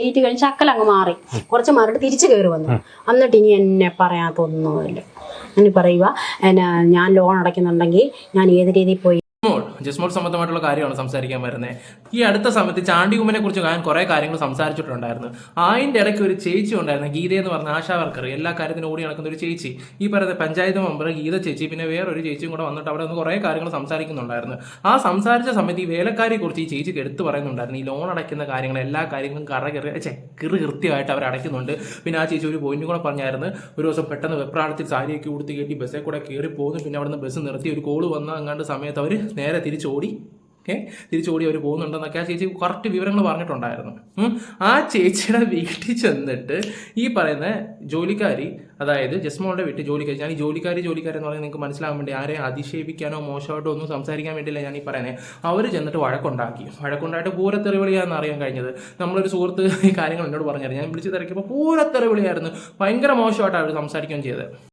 Date കഴിഞ്ഞ് chuckle അങ്ങ് മാറി. കുറച്ച് മാറിയിട്ട് തിരിച്ചു കയറി വന്നു. എന്നിട്ട് ഇനി എന്നെ പറയാത്തൊന്നുമില്ല. ഇനി പറയുക എന്നാ ഞാൻ ലോൺ അടയ്ക്കുന്നുണ്ടെങ്കിൽ ഞാൻ ഏത് രീതിയിൽ പോയി ജിസ്മോൾ സംബന്ധമായിട്ടുള്ള കാര്യമാണ് സംസാരിക്കാൻ വരുന്നത് ഈ അടുത്ത സമയത്ത് ചാണ്ടികുമ്മനെ കുറിച്ച് ഞാൻ കുറേ കാര്യങ്ങൾ സംസാരിച്ചിട്ടുണ്ടായിരുന്നു. ആയിന്റെ ഇടയ്ക്ക് ഒരു ചേച്ചി ഉണ്ടായിരുന്നു ഗീത എന്ന് പറഞ്ഞ ആശാ വർക്കർ. എല്ലാ കാര്യത്തിനും ഓടി നടക്കുന്ന ഒരു ചേച്ചി. ഈ പറയുന്ന പഞ്ചായത്ത് മെമ്പർ ഗീത ചേച്ചി പിന്നെ വേറൊരു ചേച്ചിയും കൂടെ വന്നിട്ട് അവിടെ നിന്ന് കുറേ കാര്യങ്ങൾ സംസാരിക്കുന്നുണ്ടായിരുന്നു. ആ സംസാരിച്ച സമയത്ത് ഈ വേലക്കാരിയെ കുറിച്ച് ഈ ചേച്ചിക്ക് എടുത്തു പറയുന്നുണ്ടായിരുന്നു. ഈ ലോൺ അടയ്ക്കുന്ന കാര്യങ്ങൾ എല്ലാ കാര്യങ്ങളും കറ കയറി ചെ കിറു കൃത്യമായിട്ട് അവർ അടയ്ക്കുന്നുണ്ട്. പിന്നെ ആ ചേച്ചി ഒരു പോയിന്റ് കൂടെ പറഞ്ഞായിരുന്നു ഒരു ദിവസം പെട്ടെന്ന് വെപ്രാളത്തിൽ സാരിയൊക്കെ ഉടുത്ത് കെട്ടി ബസ്സിൽ കൂടെ കയറി പോകുന്നു പിന്നെ അവിടുന്ന് ബസ് നിർത്തി ഒരു കോൾ വന്ന അങ്ങാണ്ട് സമയത്ത് അവർ നേരെ തിരിച്ചോടി. ഓക്കെ തിരിച്ചോടി അവർ പോകുന്നുണ്ടെന്നൊക്കെ ആ ചേച്ചി കറക്റ്റ് വിവരങ്ങൾ പറഞ്ഞിട്ടുണ്ടായിരുന്നു. ആ ചേച്ചിയുടെ വീട്ടിൽ ചെന്നിട്ട് ഈ പറയുന്ന ജോലിക്കാരി അതായത് ജസ്മോളുടെ വീട്ടിൽ ജോലിക്കാരി ഞാൻ ഈ ജോലിക്കാരി ജോലിക്കാരി എന്ന് പറയുന്നത് നിങ്ങൾക്ക് മനസ്സിലാകാൻ വേണ്ടി ആരെ അധിക്ഷേപിക്കാനോ മോശമായിട്ടോ ഒന്നും സംസാരിക്കാൻ വേണ്ടിയില്ല ഞാൻ ഈ പറയുന്നത് അവർ ചെന്നിട്ട് വഴക്കുണ്ടാക്കി. വഴക്കുണ്ടായിട്ട് പൂരത്തെറിവിളിയാണെന്ന് അറിയാൻ കഴിഞ്ഞത്. നമ്മളൊരു സുഹൃത്ത് ഈ കാര്യങ്ങൾ എന്നോട് പറഞ്ഞായിരുന്നു. ഞാൻ വിളിച്ച് തിരക്കിയപ്പോൾ പൂരത്തെറിവിളിയായിരുന്നു ഭയങ്കര മോശമായിട്ടാണ് അവർ സംസാരിക്കുകയും ചെയ്തത്.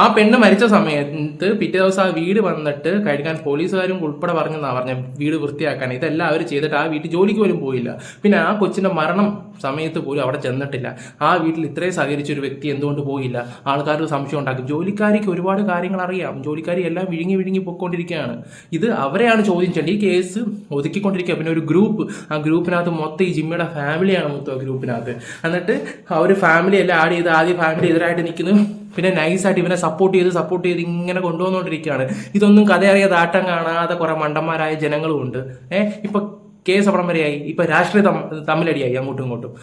ആ പെണ്ണ് മരിച്ച സമയത്ത് പിറ്റേ ദിവസം ആ വീട് വന്നിട്ട് കഴിക്കാൻ പോലീസുകാരും ഉൾപ്പെടെ പറഞ്ഞെന്നാണ് പറഞ്ഞ വീട് വൃത്തിയാക്കാൻ. ഇതെല്ലാം അവർ ചെയ്തിട്ട് ആ വീട്ടിൽ ജോലിക്ക് പോലും പോയില്ല. പിന്നെ ആ കൊച്ചിന്റെ മരണം സമയത്ത് പോലും അവിടെ ചെന്നിട്ടില്ല. ആ വീട്ടിൽ ഇത്രയും സഹകരിച്ച ഒരു വ്യക്തി എന്തുകൊണ്ട് പോയില്ല? ആൾക്കാർക്ക് സംശയം ഉണ്ടാക്കും. ജോലിക്കാരിക്ക് ഒരുപാട് കാര്യങ്ങൾ അറിയാം. ജോലിക്കാരി എല്ലാം വിഴുങ്ങി വിഴുങ്ങി പൊയ്ക്കൊണ്ടിരിക്കുകയാണ്. ഇത് അവരെയാണ് ചോദ്യം ചെയ്യേണ്ടത്. ഈ കേസ് ഒതുക്കിക്കൊണ്ടിരിക്കുക. പിന്നെ ഒരു ഗ്രൂപ്പ്. ആ ഗ്രൂപ്പിനകത്ത് മൊത്തം ഈ ജിമ്മിയുടെ ഫാമിലിയാണ് മൊത്തം ഗ്രൂപ്പിനകത്ത്. എന്നിട്ട് ആ ഒരു ഫാമിലി എല്ലാം ആഡ് ചെയ്ത് ആദ്യം ഫാമിലി എതിരായിട്ട് നിൽക്കുന്നു. പിന്നെ നൈസായിട്ട് ഇവനെ സപ്പോർട്ട് ചെയ്ത് സപ്പോർട്ട് ചെയ്ത് ഇങ്ങനെ കൊണ്ടുവന്നുകൊണ്ടിരിക്കുകയാണ്. ഇതൊന്നും കഥയറിയാതെ ആട്ടം കാണാതെ കുറെ മണ്ടന്മാരായ ജനങ്ങളും ഉണ്ട്. ഏഹ് ഇപ്പൊ കേസ് അവിടം വരെയായി ഇപ്പൊ രാഷ്ട്രീയ തമ്മിലടിയായി അങ്ങോട്ടും ഇങ്ങോട്ടും.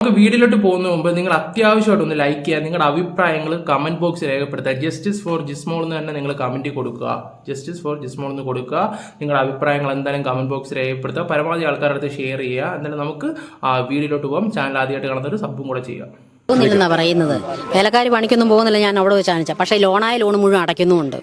നമുക്ക് വീഡിയോയിലോട്ട് പോകുന്ന മുമ്പ് നിങ്ങൾ അത്യാവശ്യമായിട്ട് ഒന്ന് ലൈക്ക് ചെയ്യുക. നിങ്ങളുടെ അഭിപ്രായങ്ങൾ കമന്റ് ബോക്സിൽ രേഖപ്പെടുത്തുക. ജസ്റ്റിസ് ഫോർ ജിസ്മോൾ എന്ന് തന്നെ നിങ്ങൾ കമന്റ് കൊടുക്കുക. ജസ്റ്റിസ് ഫോർ ജിസ്മോൾ എന്ന് കൊടുക്കുക. നിങ്ങളുടെ അഭിപ്രായങ്ങൾ എന്തായാലും കമന്റ് ബോക്സിൽ രേഖപ്പെടുത്തുക. പരമാവധി ആൾക്കാരുടെ അടുത്ത് ഷെയർ ചെയ്യുക. എന്തായാലും നമുക്ക് ആ വീഡിയോയിലോട്ട് പോകാം. ചാനൽ ആദ്യമായിട്ട് കാണുന്നവർ സബും കൂടെ ചെയ്യുക. പോകുന്നില്ലെന്നാ പറയുന്നത്. വേലക്കാർ പണിക്കൊന്നും പോകുന്നില്ല ഞാൻ അവിടെ വെച്ച് കാണിച്ച. പക്ഷേ ലോണായ ലോൺ മുഴുവൻ അടയ്ക്കുന്നുമുണ്ട്.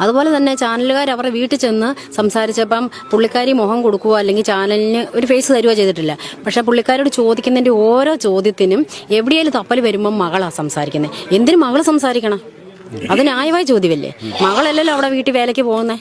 അതുപോലെ തന്നെ ചാനലുകാർ അവരുടെ വീട്ടിൽ ചെന്ന് സംസാരിച്ചപ്പം പുള്ളിക്കാരി മുഖം കൊടുക്കുക അല്ലെങ്കിൽ ചാനലിന് ഒരു ഫേസ് തരുക ചെയ്തിട്ടില്ല. പക്ഷേ പുള്ളിക്കാരോട് ചോദിക്കുന്നതിന്റെ ഓരോ ചോദ്യത്തിനും എവിടെയെങ്കിലും തപ്പൽ വരുമ്പം മകളാ സംസാരിക്കുന്നത് എന്തിനു മകൾ സംസാരിക്കണം? അത് ന്യായമായ ചോദ്യമല്ലേ? മകളല്ലല്ലോ അവിടെ വീട്ടിൽ വേലയ്ക്ക് പോകുന്നേ.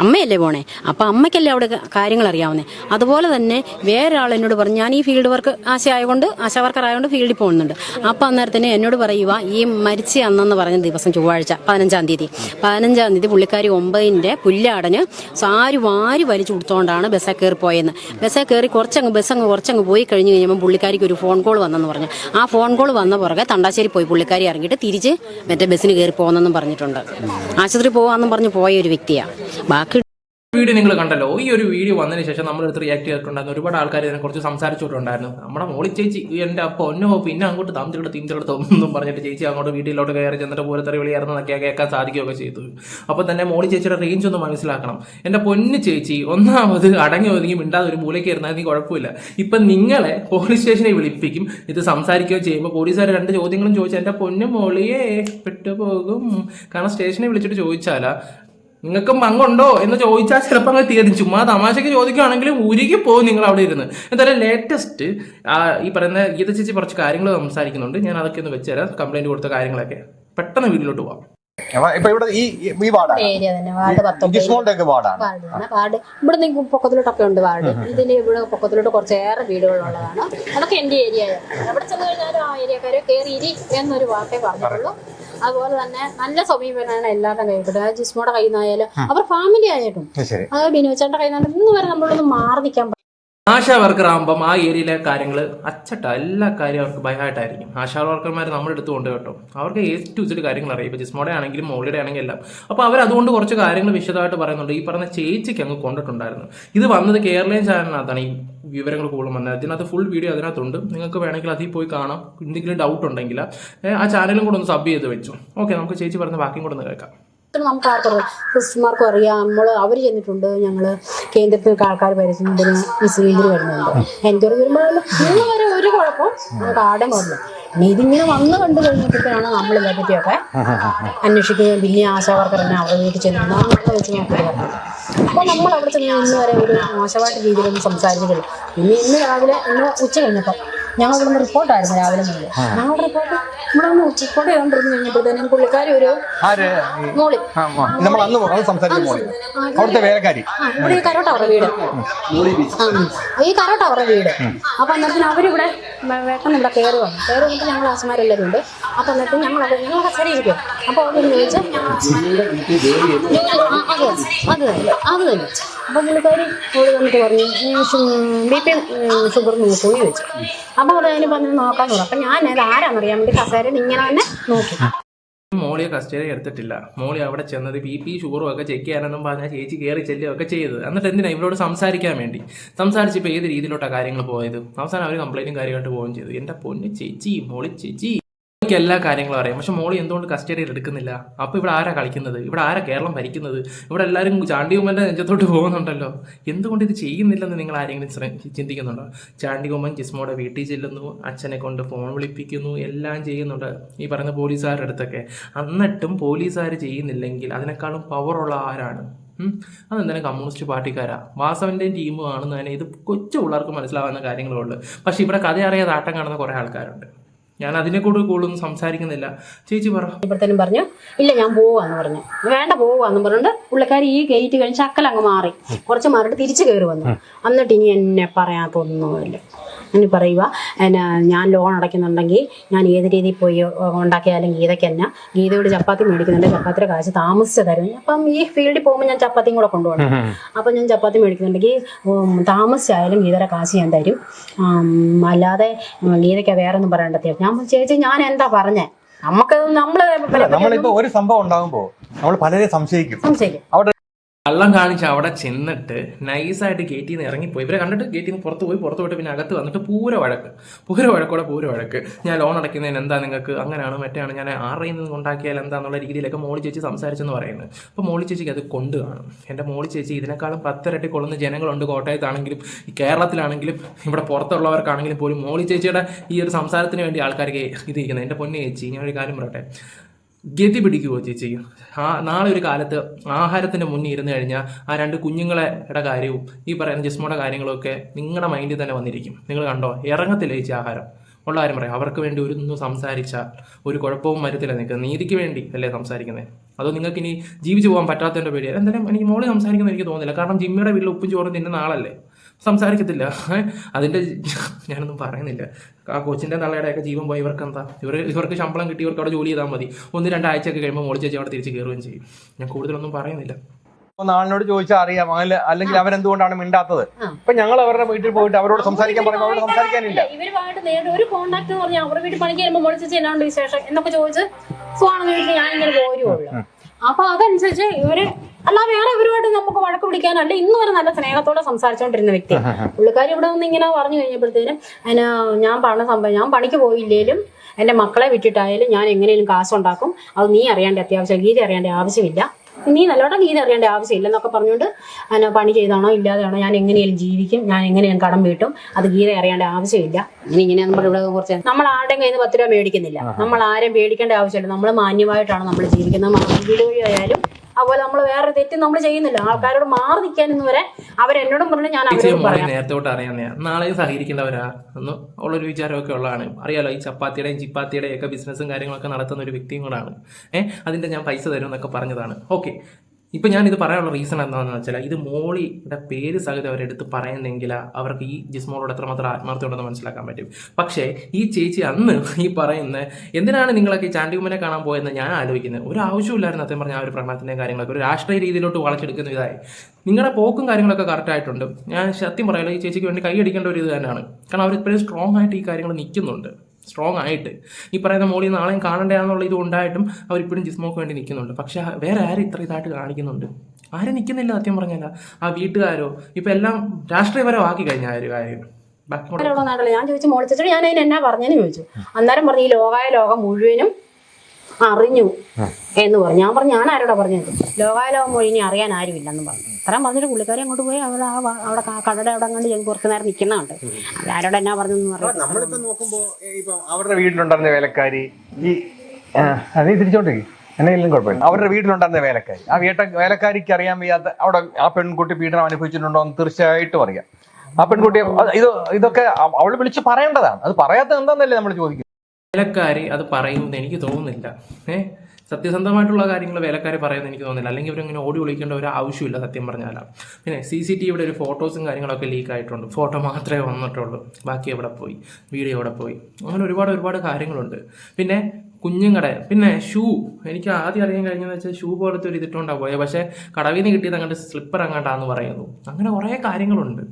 അമ്മയല്ലേ പോണേ? അപ്പൊ അമ്മയ്ക്കല്ലേ അവിടെ കാര്യങ്ങൾ അറിയാവുന്നേ അതുപോലെ തന്നെ വേറൊരാൾ എന്നോട് പറഞ്ഞു ഞാൻ ഈ ഫീൽഡ് വർക്ക് ആശ ആയതുകൊണ്ട് ആശാ വർക്കർ ആയതുകൊണ്ട് ഫീൽഡിൽ പോകുന്നുണ്ട്. അപ്പൊ അന്നേരത്തിന് എന്നോട് പറയുക ഈ മരിച്ച അന്നെന്ന് പറഞ്ഞ ദിവസം ചൊവ്വാഴ്ച പതിനഞ്ചാം തീയതി. പതിനഞ്ചാം തീയതി പുള്ളിക്കാരി ഒമ്പതിന്റെ പുല്ലടഞ്ഞ് സാരി വാരി വലിച്ചു കൊടുത്തോണ്ടാണ് ബസ്സിൽ കയറി പോയെന്ന്. ബസ്സിൽ കയറി കുറച്ചങ്ങ് ബസ് അങ്ങ് കുറച്ചങ്ങ് പോയി കഴിഞ്ഞ് കഴിഞ്ഞപ്പോൾ പുള്ളിക്കാരിക്ക് ഒരു ഫോൺ കോൾ വന്നെന്ന് പറഞ്ഞു. ആ ഫോൺ കോൾ വന്ന പുറകെ തണ്ടാശ്ശേരി പോയി പുള്ളിക്കാരി ഇറങ്ങിയിട്ട് തിരിച്ച് മറ്റേ ബസ്സിന് കയറി പോകുന്നെന്നും പറഞ്ഞിട്ടുണ്ട്. ആശുപത്രി പോകാമെന്നും പറഞ്ഞ് പോയ ഒരു വ്യക്തിയാണ് വീഡിയോ നിങ്ങൾ കണ്ടല്ലോ. ഈ ഒരു വീഡിയോ വന്നതിന് ശേഷം നമ്മൾ എടുത്ത് റിയാക്ട് ചെയ്തിട്ടുണ്ടായിരുന്നു. ഒരുപാട് ആൾക്കാർ ഇതിനെ കുറിച്ച് സംസാരിച്ചിട്ടുണ്ടായിരുന്നു നമ്മുടെ മോളി ചേച്ചി എന്റെ അപ്പോൾ ഒന്നോ പിന്നെ അങ്ങോട്ട് താമസിച്ചിട്ട് തീഞ്ചെടുത്ത് എന്നും പറഞ്ഞിട്ട് ചേച്ചി അങ്ങോട്ട് വീട്ടിലോട്ട് കയറി ചെന്നിട്ട് പൂരത്തറി വിളിയായിരുന്നൊക്കെ കേൾക്കാൻ സാധിക്കുകയൊക്കെ ചെയ്തു. അപ്പോൾ തന്നെ മോളി ചേച്ചിയുടെ റേഞ്ച് ഒന്ന് മനസ്സിലാക്കണം. എന്റെ പൊന്നു ചേച്ചി ഒന്നാമത് അടങ്ങി ഒതുങ്ങി മിണ്ടാതെ ഒരു മൂലയ്ക്ക് ഇരുന്നാലും കുഴപ്പമില്ല. ഇപ്പം നിങ്ങളെ പോലീസ് സ്റ്റേഷനെ വിളിപ്പിക്കും. ഇത് സംസാരിക്കുകയോ ചെയ്യുമ്പോൾ പോലീസുകാർ രണ്ട് ചോദ്യങ്ങളും ചോദിച്ചാൽ എന്റെ പൊന്നു മോളിയെ പെട്ടുപോകും. കാരണം സ്റ്റേഷനെ വിളിച്ചിട്ട് ചോദിച്ചാലാ നിങ്ങൾക്ക് മങ്ങുണ്ടോ എന്ന് ചോദിച്ചാൽ ചിലപ്പോൾ അങ്ങ് തീരും ചുമ്മാ തമാശയ്ക്ക് ചോദിക്കുകയാണെങ്കിൽ ഉരുകി പോകും നിങ്ങൾ അവിടെ ഇരുന്ന്. എന്തായാലും ലേറ്റസ്റ്റ് ഈ പറയുന്ന ഗീത ചേച്ചി കുറച്ച് കാര്യങ്ങൾ സംസാരിക്കുന്നുണ്ട്. ഞാൻ അതൊക്കെ ഒന്ന് വെച്ചുതരാം കംപ്ലൈന്റ് കൊടുത്ത കാര്യങ്ങളൊക്കെ. പെട്ടെന്ന് വീട്ടിലോട്ട് അപ്പൊ ഇപ്പൊ ഇവിടെ ഈ ഈ വാർഡാണ്. ഏരിയ തന്നെ. വാർഡ് പത്തൊമ്പത് ഒക്കെ വാർഡാണ്. വാർഡ് ഇവിടെ നിന്ന് പൊക്കത്തിലോട്ടൊക്കെ ഉണ്ട് വാർഡ്. ഇതിന് ഇവിടെ പൊക്കത്തിലോട്ട് കുറച്ചേറെ വീടുകളുള്ളതാണ്. അതൊക്കെ എന്റെ ഏരിയ എവിടെ ചെന്ന് കഴിഞ്ഞാലും ആ ഏരിയക്കാരെ കയറി ഇരി എന്നൊരു വാക്കേ പറഞ്ഞിട്ടുള്ളൂ. അതുപോലെ തന്നെ നല്ല സമീപനമാണ് എല്ലാവരുടെ കൈപ്പെട്ടത് ജിസ്മോടെ കയ്യിൽ നിന്നായാലും അവർ ഫാമിലി ആയിട്ടും. അതായത് അത് ബിനോച്ചേട്ടന്റെ കയ്യിൽ നിന്നാലും ഇന്ന് വരെ നമ്മളൊന്ന് മാറി നിൽക്കാൻ ആശാ വർക്കർ ആകുമ്പം ആ ഏരിയയിലെ കാര്യങ്ങൾ അച്ചട്ട. എല്ലാ കാര്യം അവർക്ക് ഭയമായിട്ടായിരിക്കും ആശാ വർക്കർമാർ നമ്മുടെ അടുത്ത് കൊണ്ട് കേട്ടോ. അവർക്ക് ഏ ടു ഇസഡ് കാര്യങ്ങൾ അറിയാം. ഇപ്പോൾ ജിസ്മോടെ ആണെങ്കിലും മോളിയുടെ ആണെങ്കിലും എല്ലാം. അപ്പോൾ അവർ അതുകൊണ്ട് കുറച്ച് കാര്യങ്ങൾ വിശദമായിട്ട് പറയുന്നുണ്ട്. ഈ പറഞ്ഞ ചേച്ചിക്ക് അങ്ങ് കൊണ്ടിട്ടുണ്ടായിരുന്നു. ഇത് വന്നത് കേരളീയ ചാനലിനകത്താണ് ഈ വിവരങ്ങൾ കൂടുതലും വന്നത്. അതിനകത്ത് ഫുൾ വീഡിയോ അതിനകത്തുണ്ട്. നിങ്ങൾക്ക് വേണമെങ്കിൽ അതിൽ പോയി കാണാം. എന്തെങ്കിലും ഡൗട്ട് ഉണ്ടെങ്കിൽ ആ ചാനലും കൂടെ ഒന്ന് സബ് ചെയ്ത് വെച്ചു. ഓക്കെ നമുക്ക് ചേച്ചി പറഞ്ഞ ബാക്കിയും കൂടെ ഒന്ന് കേൾക്കാം. ഇത്ര നമുക്ക് ആർക്കും സിസ്റ്റർമാർക്കും അറിയാം. നമ്മൾ അവർ ചെന്നിട്ടുണ്ട്. ഞങ്ങൾ കേന്ദ്രത്തിൽ ആൾക്കാർ വരുന്നതിന് മുസ്ലിം ഇതിൽ വരുന്നുണ്ട്. എന്തൊരു വരുമ്പോൾ ഇന്ന് വരെ ഒരു കുഴപ്പം നമുക്ക് ആടെ വന്നു ഇനി ഇതിങ്ങനെ വന്ന് കണ്ടു കഴിഞ്ഞപ്പോഴാണ് നമ്മൾ ഇതിനെ പറ്റിയൊക്കെ അന്വേഷിക്കുകയും പിന്നെ ആശാവർക്കർ തന്നെ അവരുടെ വീട്ടിൽ ചെന്നിരുന്നു. അങ്ങനെ വെച്ച് പറഞ്ഞത് അപ്പോൾ നമ്മൾ അവിടെ ചെന്ന് ഇന്ന് വരെ ഒരു മോശമായിട്ട് രീതിയിലൊന്നും സംസാരിച്ചിട്ടില്ല. പിന്നെ ഇന്ന് രാവിലെ ഇന്ന് ഉച്ച കഴിഞ്ഞപ്പം ഞങ്ങൾ ഇവിടുന്ന് റിപ്പോർട്ടായിരുന്നു രാവിലെ മുതൽ ഞങ്ങളുടെ റിപ്പോർട്ട് ഇവിടെ ഒന്ന് റിപ്പോർട്ട് ചെയ്തോണ്ടിരുന്നു കഴിഞ്ഞപ്പോഴത്തേനും പുള്ളിക്കാരി ഒരു ആര്? മോളി. നമ്മൾ അന്ന് അന്ന് സംസാരിച്ച മോളി അവിടുത്തെ വേലക്കാരി. ഇവിടെ ഈ കരോട്ട അവരുടെ വീട്. ഈ കരോട്ട അവരുടെ വീട്. അപ്പൊ അന്നേരത്തിന് അവരിവിടെ വേട്ടം ഇവിടെ കയറി വന്നു. കയറി വന്നിട്ട് ഞങ്ങൾ ആശമാരെല്ലാവരും ഉണ്ട്. അപ്പൊ എന്നിട്ട് ഞങ്ങൾ അവിടെ ഞങ്ങൾ കസേര ഇരിക്കും അപ്പൊ അവർ ചോദിച്ചു അത് അത് തന്നെ അത് തന്നെ. അപ്പൊ പുള്ളിക്കാരി ഓടി വന്നിട്ട് പറഞ്ഞു ബി പി ഷുഗർ നിന്ന് പോയി വെച്ചു. അപ്പൊ അവിടെ അതിന് പറഞ്ഞു നോക്കാൻ തോന്നും അപ്പൊ ഞാൻ അത് ആരാന്നറിയാൻ വേണ്ടി കസേരയിൽ ഇങ്ങനെ തന്നെ നോക്കി. മോളിയെ കസ്റ്റഡി എടുത്തിട്ടില്ല. മോളി അവിടെ ചെന്നത് ബി പി ഷുഗറും ഒക്കെ ചെക്ക് ചെയ്യാനെന്നും പറഞ്ഞാൽ ചേച്ചി കയറി ചെല്ലുകയൊക്കെ ചെയ്തത്. എന്നിട്ട് എന്തിനാ ഇവരോട് സംസാരിക്കാൻ വേണ്ടി? സംസാരിച്ചപ്പോൾ ഏത് രീതിയിലോട്ടാണ് കാര്യങ്ങൾ പോയത്? അവസാനം അവർ കംപ്ലൈന്റും കാര്യമായിട്ട് പോവുകയും ചെയ്തു. എന്റെ പൊന്ന് ചേച്ചി മോളി ചേച്ചി. എനിക്ക് എല്ലാ കാര്യങ്ങളും അറിയാം. പക്ഷെ മോളി എന്തുകൊണ്ട് കസ്റ്റഡിയിൽ എടുക്കുന്നില്ല? അപ്പോൾ ഇവിടെ ആരാ കളിക്കുന്നത്? ഇവിടെ ആരാ കേരളം ഭരിക്കുന്നത്? ഇവിടെ എല്ലാവരും ചാണ്ടികുമ്മന്റെ നെഞ്ചത്തോട്ട് പോകുന്നുണ്ടല്ലോ. എന്തുകൊണ്ട് ഇത് ചെയ്യുന്നില്ലെന്ന് നിങ്ങൾ ആരെങ്കിലും ചിന്തിക്കുന്നുണ്ടോ? ചാണ്ടി ചാണ്ടികുമ്മൻ ജിസ്മോടെ വീട്ടിൽ ചെല്ലുന്നു അച്ഛനെ കൊണ്ട് ഫോൺ വിളിപ്പിക്കുന്നു എല്ലാം ചെയ്യുന്നുണ്ട് ഈ പറയുന്ന പോലീസുകാരുടെ അടുത്തൊക്കെ. എന്നിട്ടും പോലീസുകാർ ചെയ്യുന്നില്ലെങ്കിൽ അതിനേക്കാളും പവറുള്ള ആരാണ്? അതെന്തായാലും കമ്മ്യൂണിസ്റ്റ് പാർട്ടിക്കാരാ? വാസവന്റെയും ടീമും ആണെന്ന് തന്നെ ഇത് കൊച്ചു പിള്ളേർക്ക് മനസ്സിലാവുന്ന കാര്യങ്ങളുള്ളൂ പക്ഷെ ഇവിടെ കഥ അറിയാതെ ആട്ടം കാണുന്ന കുറേ ആൾക്കാരുണ്ട്. ഞാൻ അതിനെ കൂടെ കൂടുതലൊന്നും സംസാരിക്കുന്നില്ല. ചേച്ചി പറ. ഇപ്പോഴത്തേനും പറഞ്ഞു ഇല്ല ഞാൻ പോവാന്ന് പറഞ്ഞു. വേണ്ട പോവാന്ന് പറഞ്ഞിട്ട് പുള്ളിക്കാരി ഈ ഗേറ്റ് കഴിഞ്ഞ് അക്കലങ്ങ് അങ്ങ് മാറി. കുറച്ച് മാറിയിട്ട് തിരിച്ചു കയറി വന്നു. എന്നിട്ട് ഇനി എന്നെ പറയാത്തൊന്നുമില്ല. ഇനി പറയുക. എന്നാ ഞാൻ ലോൺ അടയ്ക്കുന്നുണ്ടെങ്കിൽ ഞാൻ ഏത് രീതിയിൽ പോയി ഉണ്ടാക്കിയാലും ഗീതയ്ക്ക് തന്നെ. ഗീതയോട് ചപ്പാത്തി മേടിക്കുന്നുണ്ട്. ചപ്പാത്തിയുടെ കാശ് താമസിച്ച് തരും അപ്പം ഈ ഫീൽഡിൽ പോകുമ്പോൾ ഞാൻ ചപ്പാത്തിയും കൂടെ കൊണ്ടുപോകണം. അപ്പം ഞാൻ ചപ്പാത്തി മേടിക്കുന്നുണ്ടെങ്കിൽ താമസിച്ചായാലും ഗീതയുടെ കാശ് ഞാൻ തരും. അല്ലാതെ ഗീതയ്ക്ക് വേറെ ഒന്നും പറയേണ്ട ഞാൻ ചേച്ചി ഞാൻ എന്താ പറഞ്ഞേ? നമുക്ക് നമ്മൾ നമ്മളിപ്പോ ഒരു സംഭവം ഉണ്ടാകുമ്പോ നമ്മൾ പലരെ സംശയിക്കും. സംശയിക്കും. അവിടെ കള്ളം കാണിച്ച് അവിടെ ചെന്നിട്ട് നൈസായിട്ട് ഗേറ്റിൽ നിന്ന് ഇറങ്ങിപ്പോയി. ഇവരെ കണ്ടിട്ട് ഗേറ്റിൽ നിന്ന് പുറത്ത് പോയി പുറത്ത് പോയിട്ട് പിന്നെ അകത്ത് വന്നിട്ട് പൂര വഴക്ക്. പൂര വഴക്കോടെ പൂര വഴക്ക്. ഞാൻ ലോൺ അടയ്ക്കുന്നതിന് എന്താ നിങ്ങൾക്ക്? അങ്ങനെയാണ് മറ്റേയാണ്. ഞാൻ ആറിൽ നിന്ന് ഉണ്ടാക്കിയാൽ എന്താന്നുള്ള രീതിയിലൊക്കെ മോളി ചേച്ചി സംസാരിച്ചെന്ന് പറയുന്നത്. അപ്പോൾ മോളി ചേച്ചിക്ക് അത് കൊണ്ടു കാണും എന്റെ മോളി ചേച്ചി ഇതിനേക്കാളും പത്തിരട്ടി കൊള്ളുന്ന ജനങ്ങളുണ്ട് കോട്ടയത്താണെങ്കിലും ഈ കേരളത്തിലാണെങ്കിലും ഇവിടെ പുറത്തുള്ളവർക്കാണെങ്കിലും പോലും മോളി ചേച്ചിയുടെ ഈ ഒരു സംസാരത്തിന് വേണ്ടി ആൾക്കാർക്ക് ഇത് ഇരിക്കുന്നത്. എന്റെ പൊന്നു ചേച്ചി ഞാനൊരു കാര്യം പറയട്ടെ. ഗതി പിടിക്കുകയോ ചേച്ചി? ആ നാളെ ഒരു കാലത്ത് ആഹാരത്തിന് മുന്നിൽ ഇരുന്ന് കഴിഞ്ഞാൽ ആ രണ്ട് കുഞ്ഞുങ്ങളുടെ കാര്യവും ഈ പറയുന്ന ജിസ്മോടെ കാര്യങ്ങളൊക്കെ നിങ്ങളുടെ മൈൻഡിൽ തന്നെ വന്നിരിക്കും. നിങ്ങൾ കണ്ടോ? ഇറങ്ങത്തില്ല ഈ ആഹാരം. ഉള്ള കാര്യം പറയാം. അവർക്ക് വേണ്ടി ഒരു ഒന്നും സംസാരിച്ചാൽ ഒരു കുഴപ്പവും വരത്തില്ല നിങ്ങൾക്ക് നീതിക്ക് വേണ്ടി അല്ലേ സംസാരിക്കുന്നത് അതോ നിങ്ങൾക്ക് ഇനി ജീവിച്ചു പോകാൻ പറ്റാത്തതിന്റെ പേടിയാണ് എന്തായാലും എനിക്ക് മോൾ സംസാരിക്കുന്നത് എനിക്ക് തോന്നുന്നില്ല. കാരണം ജിമ്മിയുടെ വീട്ടിൽ ഉപ്പും ചോറും തിന്നുന്ന ആളല്ലേ? സംസാരിക്കത്തില്ല. അതിന്റെ അതിന്റെ ഞാനൊന്നും പറയുന്നില്ല. ആ കൊച്ചിന്റെ നല്ലയുടെയൊക്കെ ജീവൻ പോയി. ഇവർക്ക് എന്താ ഇവർ ഇവർക്ക് ശമ്പളം കിട്ടി ഇവർക്ക് അവിടെ ജോലി ചെയ്താൽ മതി. ഒന്ന് രണ്ടാഴ്ചയൊക്കെ കഴിയുമ്പോൾ മോളി ചേച്ചി അവിടെ തിരിച്ച് കയറുകയും ചെയ്യും. ഞാൻ കൂടുതലൊന്നും പറയുന്നില്ല. നാളിനോട് ആളിനോട് ചോദിച്ചാൽ അറിയാം. അങ്ങനെ അല്ലെങ്കിൽ അവരെന്തുകൊണ്ടാണ് മിണ്ടാത്തത്. ഇപ്പൊ ഞങ്ങൾ അവരുടെ വീട്ടിൽ പോയിട്ട് അവരോട് സംസാരിക്കാൻ പറയുമ്പോൾ അവരോട് സംസാരിക്കാനില്ല. ഇവരുമായിട്ട് നേരിട്ട് ഒരു കോൺടാക്ട് എന്ന് പറഞ്ഞാൽ അവരുടെ വീട്ടിൽ പണിക്ക് വരുമ്പോൾ മോളി ചേച്ചി എന്നാണ്ട് വിശേഷം? എന്നൊക്കെ ചോദിച്ച് ചോദിച്ചാൽ ഞാൻ ഇങ്ങനെ പോരുള്ളൂ അപ്പൊ അതനുസരിച്ച് ഇവർ അല്ല വേറെ ഇവരുമായിട്ട് നമുക്ക് വഴക്ക് പിടിക്കാനല്ല ഇന്ന് വരെ നല്ല സ്നേഹത്തോടെ സംസാരിച്ചുകൊണ്ടിരുന്ന വ്യക്തി. പുള്ളിക്കാരി ഇവിടെ വന്ന് ഇങ്ങനെ പറഞ്ഞു കഴിഞ്ഞപ്പോഴത്തേനും അതിന് ഞാൻ പറഞ്ഞ സംഭവം ഞാൻ പണിക്ക് പോയില്ലേലും എന്റെ മക്കളെ വിട്ടിട്ടായാലും ഞാൻ എങ്ങനെയും കാശുണ്ടാക്കും. അത് നീ അറിയേണ്ട അത്യാവശ്യം ഗീത അറിയേണ്ട ആവശ്യമില്ല. നീ നല്ലോണം ഗീത അറിയേണ്ട ആവശ്യമില്ല എന്നൊക്കെ പറഞ്ഞുകൊണ്ട് അതിനെ പണി ചെയ്താണോ ഇല്ലാതെയാണോ ഞാൻ എങ്ങനെയും ജീവിക്കും ഞാൻ എങ്ങനെയും കടം വീട്ടും അത് ഗീത അറിയേണ്ട ആവശ്യമില്ല. ഇനി ഇങ്ങനെ നമ്മൾ ഇവിടെ കുറച്ച് നമ്മൾ ആരുടെയും കയ്യിൽ നിന്ന് പത്ത് രൂപ മേടിക്കുന്നില്ല. നമ്മൾ ആരെയും പേടിക്കേണ്ട ആവശ്യമില്ല. നമ്മൾ മാന്യമായിട്ടാണ് നമ്മൾ ജീവിക്കുന്നത്. വീട് വഴി ആയാലും അതുപോലെ നമ്മൾ വേറെ തെറ്റ് നമ്മൾ ചെയ്യുന്നില്ല. ആൾക്കാരോട് മാറി നിൽക്കാൻ ഇന്ന് വരെ അവരെന്നോടും പറഞ്ഞു ഞാൻ അവരോട് പറയാം. നേരത്തോട്ട് അറിയാവുന്നതാ നാളെ സഹകരിക്കുന്നവരാ എന്ന് ഉള്ളൊരു വിചാരമൊക്കെ ഉള്ളതാണ്. അറിയാലോ ഈ ചപ്പാത്തിയുടെയും ചിപ്പാത്തിയുടെയും ഒക്കെ ബിസിനസ്സും കാര്യങ്ങളൊക്കെ നടത്തുന്ന ഒരു വ്യക്തിയും കൂടാണ്. ഏഹ് അതിന്റെ ഞാൻ പൈസ തരും എന്നൊക്കെ പറഞ്ഞതാണ്. ഓക്കെ. ഇപ്പൊ ഇത് പറയാനുള്ള റീസൺ എന്താണെന്ന് വെച്ചാൽ ഇത് മോളിയുടെ പേര് സഹിതം അവരെടുത്ത് പറയുന്നെങ്കിൽ അവർക്ക് ഈ ജിസ്മോളോട് എത്രമാത്രം ആത്മാർത്ഥമുണ്ടെന്ന് മനസ്സിലാക്കാൻ പറ്റും. പക്ഷേ ഈ ചേച്ചി അന്ന് ഈ പറയുന്നത് എന്തിനാണ് നിങ്ങളൊക്കെ ചാണ്ടികുമ്മനെ കാണാൻ പോയെന്ന് ഞാൻ ആലോചിക്കുന്നത്. ഒരു ആവശ്യമില്ലായിരുന്നു സത്യം പറഞ്ഞ ആ ഒരു പ്രകടനത്തിന്റെയും കാര്യങ്ങളൊക്കെ. ഒരു രാഷ്ട്രീയ രീതിയിലോട്ട് വളച്ചെടുക്കുന്ന ഇതായി. നിങ്ങളുടെ പോക്കും കാര്യങ്ങളൊക്കെ കറക്റ്റായിട്ടുണ്ട് ഞാൻ സത്യം പറയാലോ ഈ ചേച്ചിക്ക് വേണ്ടി കൈയടിക്കേണ്ട ഒരു ഇത് തന്നെയാണ്. കാരണം അവർ ഇപ്പോഴും സ്ട്രോങ് ആയിട്ട് ഈ കാര്യങ്ങൾ നിൽക്കുന്നുണ്ട്. സ്ട്രോങ് ആയിട്ട്. ഈ പറയുന്ന മോളി നാളെയും കാണണ്ടെന്നുള്ള ഇത് ഉണ്ടായിട്ടും അവരിപ്പോഴും ജിസ്മോക്ക് വേണ്ടി നിൽക്കുന്നുണ്ട്. പക്ഷെ വേറെ ആരും ഇത്ര ഇതായിട്ട് കാണിക്കുന്നുണ്ട്? ആരും നിൽക്കുന്നില്ല സത്യം പറഞ്ഞല്ല ആ വീട്ടുകാരോ? ഇപ്പം എല്ലാം രാഷ്ട്രീയപരം ആക്കി കഴിഞ്ഞ ആ ഒരു കാര്യം. ഞാൻ ചോദിച്ചു മോളിച്ചിട്ട് ഞാൻ അതിന് എന്നാ പറഞ്ഞെന്ന് ചോദിച്ചു. അന്നേരം പറഞ്ഞു ഈ ലോകായ ലോകം മുഴുവനും അറിഞ്ഞു എന്ന് പറഞ്ഞു. ഞാൻ പറഞ്ഞു ഞാൻ ആരോടാ പറഞ്ഞത്? ലോകായ ലോകം മുഴുവൻ അറിയാൻ അറിയാൻ ആരുമില്ലെന്ന് പറഞ്ഞു. അത്രയും പറഞ്ഞിട്ട് പുള്ളിക്കാരി അങ്ങോട്ട് പോയി അവിടെ ആ അവിടെ കടയുടെ അവിടെ അങ്ങോട്ട് ഞങ്ങൾ കുറച്ച് നേരം നിൽക്കുന്നുണ്ട്. ആരോടെ എന്നാ പറഞ്ഞു. നമ്മളിപ്പോ നോക്കുമ്പോ ഇപ്പൊ അവരുടെ വീട്ടിലുണ്ടായിരുന്ന വേലക്കാരി ഈ ആ, അത് എന്തെങ്കിലും കുഴപ്പമില്ല. അവരുടെ വീട്ടിലുണ്ടായിരുന്ന വേലക്കാരി. ആ വീട്ട വേലക്കാരിക്ക് അറിയാൻ വയ്യാത്ത അവിടെ ആ പെൺകുട്ടി പീഡനം അനുഭവിച്ചിട്ടുണ്ടോ എന്ന് തീർച്ചയായിട്ടും അറിയാം. ആ പെൺകുട്ടി അത് ഇത് ഇതൊക്കെ അവൾ അവൾ വിളിച്ച് പറയേണ്ടതാണ്. അത് പറയാത്തത് എന്താന്നല്ലേ നമ്മൾ ചോദിക്കുന്നത്? വേലക്കാരി അത് പറയുമെന്ന് എനിക്ക് തോന്നുന്നില്ല. ഏ? സത്യസന്ധമായിട്ടുള്ള കാര്യങ്ങൾ വേലക്കാരെ പറയുമെന്ന് എനിക്ക് തോന്നുന്നില്ല. അല്ലെങ്കിൽ ഇവരിങ്ങനെ ഓടി വിളിക്കേണ്ട ഒരു ആവശ്യമില്ല സത്യം പറഞ്ഞാൽ പിന്നെ സി സി ടി വിയുടെ ഒരു ഫോട്ടോസും കാര്യങ്ങളൊക്കെ ലീക്ക് ആയിട്ടുണ്ട്. ഫോട്ടോ മാത്രമേ വന്നിട്ടുള്ളൂ. ബാക്കി എവിടെ പോയി? വീഡിയോ എവിടെ പോയി? അങ്ങനെ ഒരുപാട് ഒരുപാട് കാര്യങ്ങളുണ്ട്. പിന്നെ കുഞ്ഞുങ്ങടെ പിന്നെ ഷൂ. എനിക്ക് ആദ്യം അറിയാൻ കഴിഞ്ഞതെന്ന് വെച്ചാൽ ഷൂ പോലത്തെ ഒരു ഇതിട്ടുകൊണ്ടാണ് പോയത് പക്ഷേ കടവിൽ നിന്ന് കിട്ടിയത് അങ്ങോട്ട് സ്ലിപ്പർ അങ്ങോട്ടാന്ന് പറയുന്നു. അങ്ങനെ കുറേ കാര്യങ്ങളുണ്ട്.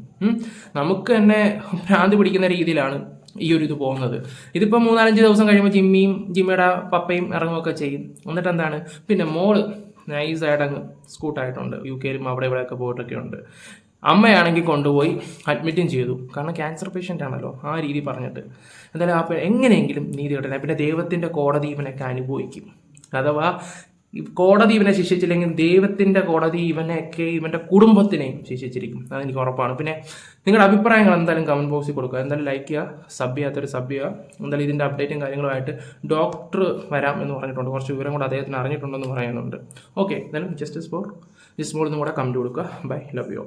നമുക്ക് തന്നെ ഭ്രാന്തി പിടിക്കുന്ന രീതിയിലാണ് ഈ ഒരു ഇത് പോകുന്നത്. ഇതിപ്പോൾ മൂന്നാലഞ്ച് ദിവസം കഴിയുമ്പോൾ ജിമ്മിയും ജിമ്മിയുടെ പപ്പയും ഇറങ്ങുകയൊക്കെ ചെയ്യും. എന്നിട്ട് എന്താണ് പിന്നെ മോൾ നൈസായിട്ട് അങ്ങ് സ്കൂട്ടായിട്ടുണ്ട്. യു കെയിലും അവിടെ ഇവിടെയൊക്കെ പോയിട്ടൊക്കെ ഉണ്ട് അമ്മയാണെങ്കിൽ കൊണ്ടുപോയി അഡ്മിറ്റും ചെയ്തു. കാരണം ക്യാൻസർ പേഷ്യന്റ് ആണല്ലോ ആ രീതി പറഞ്ഞിട്ട്. എന്തായാലും ആ എങ്ങനെയെങ്കിലും നീതി കിട്ടില്ല പിന്നെ ദൈവത്തിന്റെ കോടതി ഇവനൊക്കെ അനുഭവിക്കും. അഥവാ കോടതി ഇവനെ ശിക്ഷിച്ചില്ലെങ്കിൽ ദൈവത്തിന്റെ കോടതി ഇവനെയൊക്കെ ഇവന്റെ കുടുംബത്തിനെയും ശിക്ഷിച്ചിരിക്കും. അതെനിക്ക് ഉറപ്പാണ്. പിന്നെ നിങ്ങളുടെ അഭിപ്രായങ്ങൾ എന്തായാലും കമന്റ് ബോക്സിൽ കൊടുക്കുക. എന്തായാലും ലൈക്ക് ചെയ്യുക സബ് ചെയ്യാത്തൊരു സബ് ചെയ്യുക. എന്തായാലും ഇതിന്റെ അപ്ഡേറ്റും കാര്യങ്ങളുമായിട്ട് ഡോക്ടർ വരാം എന്ന് പറഞ്ഞിട്ടുണ്ട്. കുറച്ച് വിവരം കൂടെ അദ്ദേഹത്തിന് അറിഞ്ഞിട്ടുണ്ടെന്ന് പറയുന്നുണ്ട്. ഓക്കെ എന്തായാലും ജസ്റ്റിസ് ഫോർ ജസ്റ്റ് മോൾ കൂടെ കമന്റ് കൊടുക്കുക. Bye love you